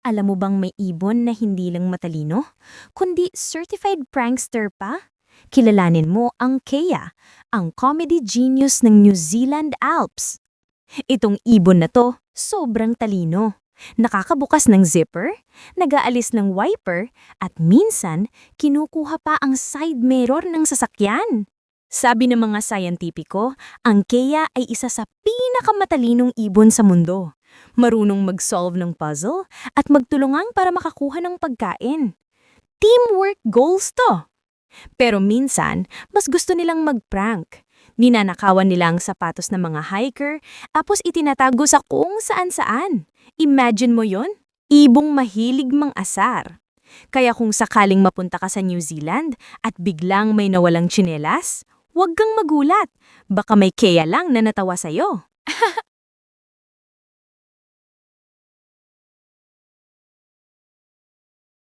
Alam mo bang may ibon na hindi lang matalino, kundi certified prankster pa? Kilalanin mo ang Kea, ang comedy genius ng New Zealand Alps. Itong ibon na to, sobrang talino. Nakakabukas ng zipper, nagaalis ng wiper, at minsan, kinukuha pa ang side mirror ng sasakyan. Sabi ng mga sayantipiko, ang Kea ay isa sa pinakamatalinong ibon sa mundo. Marunong mag-solve ng puzzle at magtulungan para makakuha ng pagkain. Teamwork goals to! Pero minsan, mas gusto nilang mag-prank. Ninanakawan nila ang sapatos ng mga hiker, tapos itinatago sa kung saan-saan. Imagine mo yon? Ibong mahilig mang asar. Kaya kung sakaling mapunta ka sa New Zealand at biglang may nawalang tsinelas, huwag kang magulat. Baka may kaya lang na natawa sa'yo.